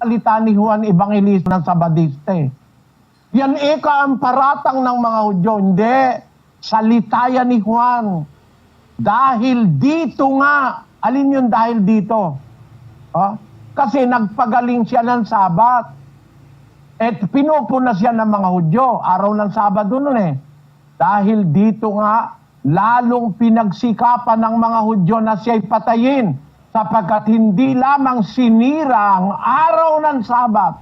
salita ni Juan Evangelista ng Sabadista. Yan eka ang paratang ng mga Hudyo. Hindi. Salita ni Juan. Dahil dito nga. Alin yung dahil dito? Oh? Kasi nagpagaling siya ng Sabat. At pinupuna siya ng mga Hudyo. Araw ng Sabado nun eh. Dahil dito nga, lalong pinagsikapan ng mga Hudyo na siya'y patayin sapagkat hindi lamang sinira ang araw ng Sabat.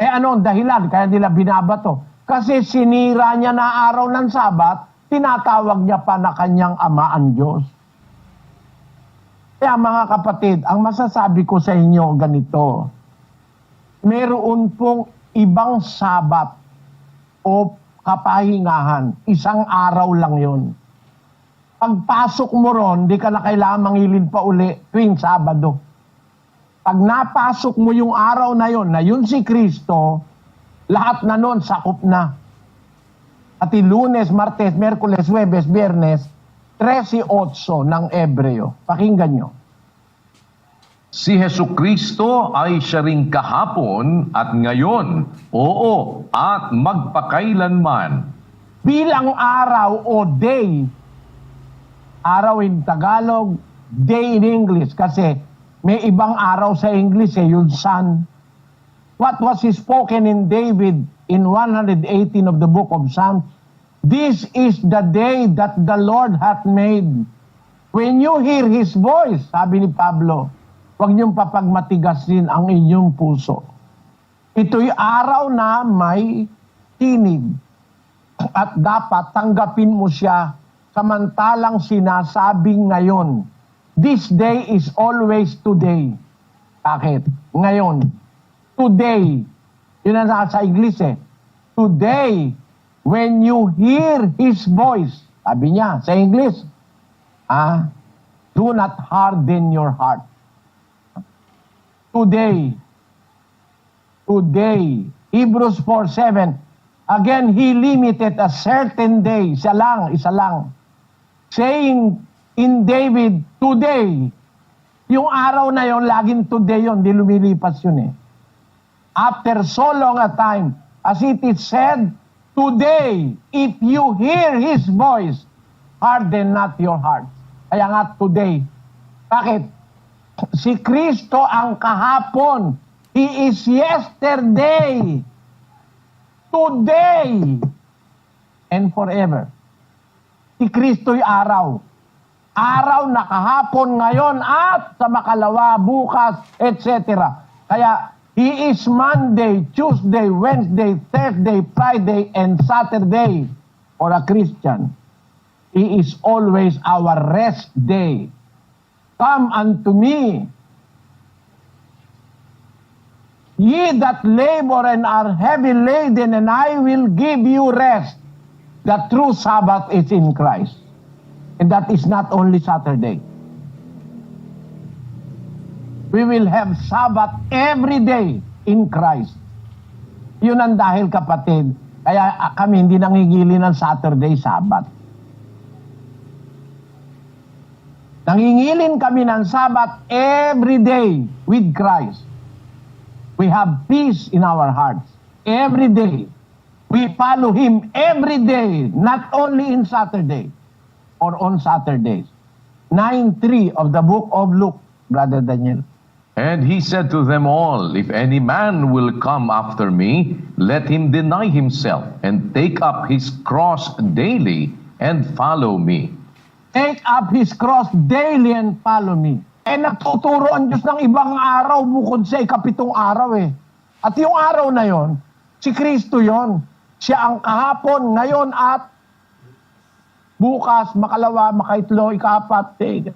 Eh ano ang dahilan? Kaya nila binabato. Kasi sinira niya na araw ng Sabat, tinatawag niya pa na kanyang ama ang Diyos. Kaya mga kapatid, ang masasabi ko sa inyo ganito, meron pong ibang Sabat o kapahingahan. Isang araw lang yon. Pagpasok mo ron, di ka na kailangan mangilin pa uli tuwing Sabado. Pag napasok mo yung araw na yon, na yun si Kristo, lahat na nun sakop na. At lunes, martes, merkules, webes, biyernes, 13.8 ng Ebreo. Pakinggan nyo. Si Heso Kristo ay siya ring kahapon at ngayon, oo, at magpakailanman. bilang araw o day. Araw in Tagalog, day in English kasi may ibang araw sa English eh, yung sun. What was spoken in David in 118 of the book of Psalms? This is the day that the Lord hath made. When you hear His voice, sabi ni Pablo, huwag niyong papagmatigasin ang inyong puso. Ito'y araw na may tinig at dapat tanggapin mo siya samantalang sinasabing ngayon. This day is always today. Bakit? Ngayon. Today. Yun ang nasa English eh. Today, when you hear His voice, sabi niya sa English, ah, do not harden your heart. Today, today. Hebrews 4.7 Again, he limited a certain day. Isa lang, isa lang. Saying in David, today. Yung araw na yon, laging today yon, di lumilipas yun eh. After so long a time, as it is said, today, if you hear His voice, harden not your heart. Kaya nga today. Bakit? Si Kristo ang kahapon. He is yesterday, today, and forever. Si Kristo'y araw. Araw na kahapon, ngayon, at sa makalawa, bukas, etc. Kaya, He is Monday, Tuesday, Wednesday, Thursday, Friday, and Saturday for a Christian. He is always our rest day. Come unto me, Ye that labor and are heavy laden, and I will give you rest. The true Sabbath is in Christ. And that is not only Saturday. We will have Sabbath every day in Christ. Yun ang dahil kapatid, kaya ah, kami hindi nangigili ng Saturday Sabbath. Nangingilin kami ng Sabbath every day with Christ. We have peace in our hearts every day. We follow Him every day, not only in Saturday or on Saturdays. 9.3 of the book of Luke, Brother Daniel. And he said to them all, If any man will come after me, let him deny himself and take up his cross daily and follow me. Take up His cross daily and follow me. Eh, nagtuturo ang Diyos ng ibang araw bukod sa ikapitong araw eh. At yung araw na yon, si Kristo yon. Siya ang kahapon, ngayon at bukas, makalawa, makaitlo, ikapat. Eh.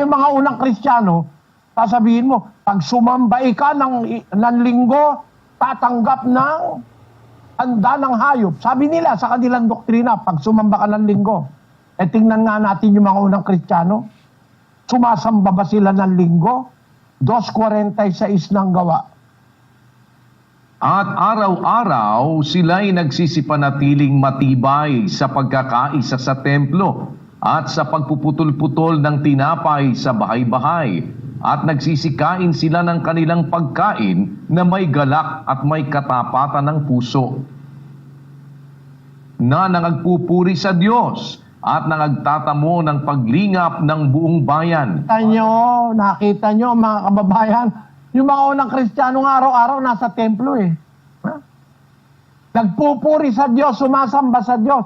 Yung mga unang Kristiyano, sasabihin mo, pag sumambay ka ng, ng linggo, tatanggap ng handa ng hayop. Sabi nila sa kanilang doktrina, pag sumamba ka ng linggo, eh tingnan nga natin yung mga unang Kristiyano, sumasamba ba sila ng linggo? 2.46 ng gawa. At araw-araw sila'y nagsisipanatiling matibay sa pagkakaisa sa templo at sa pagpuputol-putol ng tinapay sa bahay-bahay at nagsisikain sila ng kanilang pagkain na may galak at may katapatan ng puso na nangagpupuri sa Diyos at nangagtatamo ng paglingap ng buong bayan. Nakita nyo, nakita nyo mga kababayan, yung mga unang kristyano nga araw-araw nasa templo eh. Nagpupuri sa Diyos, sumasamba sa Diyos.